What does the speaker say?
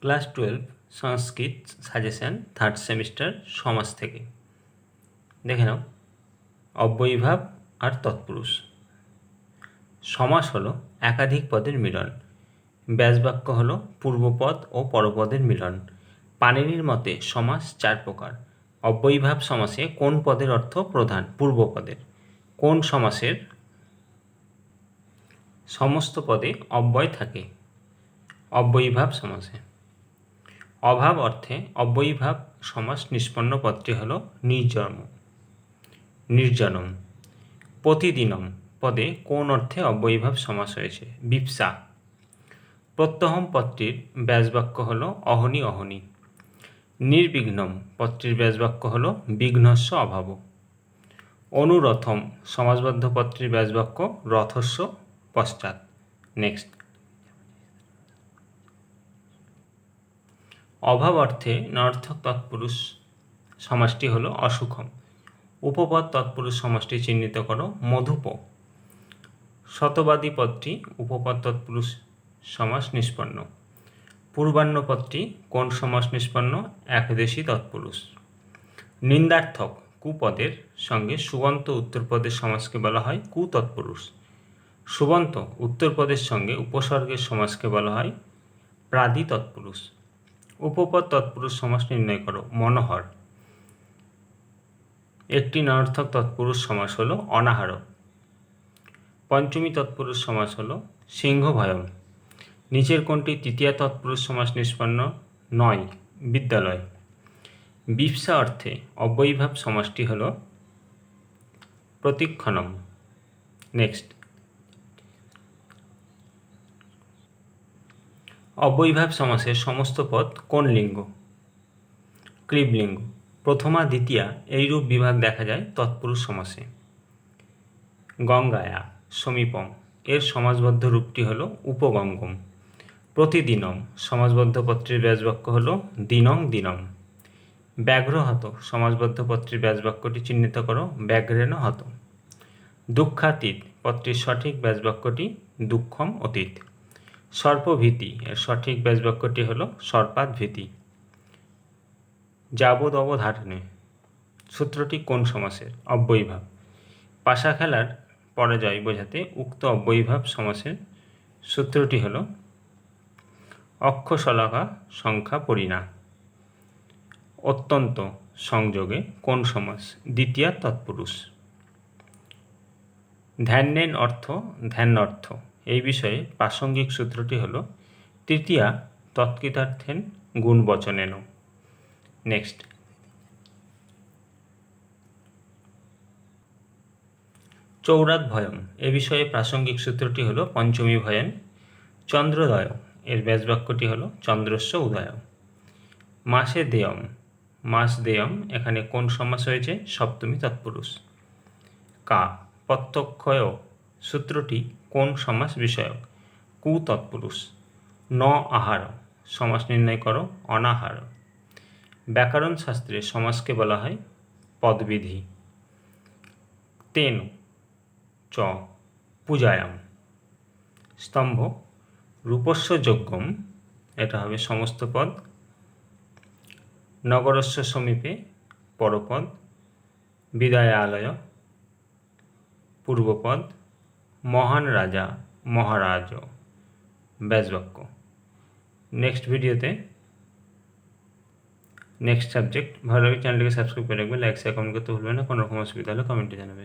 Class twelve Sanskrit suggestion third semester সমাজ থেকে। দেখে নাও, অব্যয়ীভাব আর তৎপুরুষ। সমাস হলো একাধিক পদের মিলন। ব্যাসবাক্য হলো পূর্বপদ ও পরপদের মিলন। পাণিনির মতে সমাস চার প্রকার। অব্যয়ীভাব সমাসে কোন পদের অর্থ প্রধান, পূর্বপদের। কোন সমাসের সমস্ত পদে অব্যয় থাকে? অব্যয়ীভাব সমাসে। অভাব অর্থে অব্যয়ীভাব সমাস নিষ্পন্ন পদটি হল নির্জন্ম, নির্জনম। প্রতিদিনম পদে কোন অর্থে অব্যয়ীভাব সমাস হয়েছে? বিপসা। প্রত্যহম পদটির ব্যাসবাক্য হল অহনি অহনি। নির্বিঘ্নম পদটির ব্যাসবাক্য হল বিঘ্নস্য অভাব। অনুরথম সমাজবদ্ধ পদটির ব্যাসবাক্য রথস্ব পশ্চাৎ। নেক্সট। অভাব অর্থে নর্থক তৎপুরুষ সমাসটি হলো অসুখম। উপপদ তৎপুরুষ সমাসটি চিহ্নিত করো মধুপ। শতবাদী পদটি উপপদ তৎপুরুষ সমাস নিষ্পন্ন। পূর্বাহ্ন পদটি কোন সমাস নিষ্পন্ন? একদেশী তৎপুরুষ। নিন্দার্থক কুপদের সঙ্গে সুবন্ত উত্তরপদের সমাজকে বলা হয় কুতৎপুরুষ। সুবন্ত উত্তরপদের সঙ্গে উপসর্গের সমাজকে বলা হয় প্রাদি তৎপুরুষ উপপদ তৎপুরুষ সমাস নির্ণয় করো, মনোহর। একটি নর্থক তৎপুরুষ সমাস হল অনাহার। পঞ্চমী তৎপুরুষ সমাস হল সিংহ ভয়ম নিচের কোনটি তৃতীয় তৎপুরুষ সমাস নিষ্পন্ন? নয়, বিদ্যালয়। বিপসা অর্থে অব্যয়ীভাব সমাসটি হল প্রতিক্ষণম। নেক্সট। অব্যয়ীভাব সমাসের সমস্ত পদ কোন লিঙ্গ? ক্লীবলিঙ্গ প্রথমা, দ্বিতীয়া এইরূপ বিভাগ দেখা যায় তৎপুরুষ সমাসে। গঙ্গায়া, সমীপম। এর সমাজবদ্ধ রূপটি হল উপগঙ্গম। প্রতিদিনম সমাজবদ্ধ পত্রের ব্যাসবাক্য হল দিনং দিনম। ব্যাঘ্রহত সমাজবদ্ধ পত্রের ব্যাসবাক্যটি চিহ্নিত করো, ব্যাঘ্রেণ হত। দুঃখাতীত পত্রের সঠিক ব্যাসবাক্যটি দুঃখম অতীত। সর্পভীতি, এর সঠিক ব্যাসবাক্যটি হল সর্পাত ভীতি যাবদ অবধারণে সূত্রটি কোন সমাসের? অব্যয়ীভাব। পাশা খেলার পরাজয় বোঝাতে উক্ত অব্যয়ীভাব সমাসের সূত্রটি হল অক্ষশলাকা সংখ্যা পরিণা। অত্যন্ত সংযোগে কোন সমাস? দ্বিতীয় তৎপুরুষ। ধ্যানের অর্থ ধ্যান অর্থ এই বিষয়ে প্রাসঙ্গিক সূত্রটি হল, তৃতীয়া তৎকৃতার্থেন গুণবচনেন নেক্সট চৌরাত ভয়ম এ বিষয়ে প্রাসঙ্গিক সূত্রটি হল, পঞ্চমী ভয়ন চন্দ্রোদয়। এর ব্যাসবাক্যটি হল, চন্দ্রস্য উদয়। মাসে দেয়ম মাস দেয়ম এখানে কোন সমাস হয়েছে? সপ্তমী তৎপুরুষ। কা। প্রত্যক্ষয় সূত্রটি সমাস বিষয়ক? কু তৎপুরুষ। ন আহার। সমাস নির্ণয় করো, অনাহার। ব্যাকরণ শাস্ত্রে সমাসকে বলা হয় পদবিধি। তেন। চ। পূজায়াম। স্তম্ভ। রূপস্য যজ্ঞম। এটা হবে সমস্ত পদ। নগরস্য সমীপে পরপদ। বিদায়ালয়। পূর্বপদ। মহান রাজা, মহারাজ, ব্যাসবাক্য। নেক্সট ভিডিওতে নেক্সট সাবজেক্ট ভালো লাগে চ্যানেলটিকে সাবস্ক্রাইব করে রাখবে লাইক শেয়ার কমেন্ট করতে ভুলবে না, কোনো রকম অসুবিধা হলে কমেন্টে জানাবে।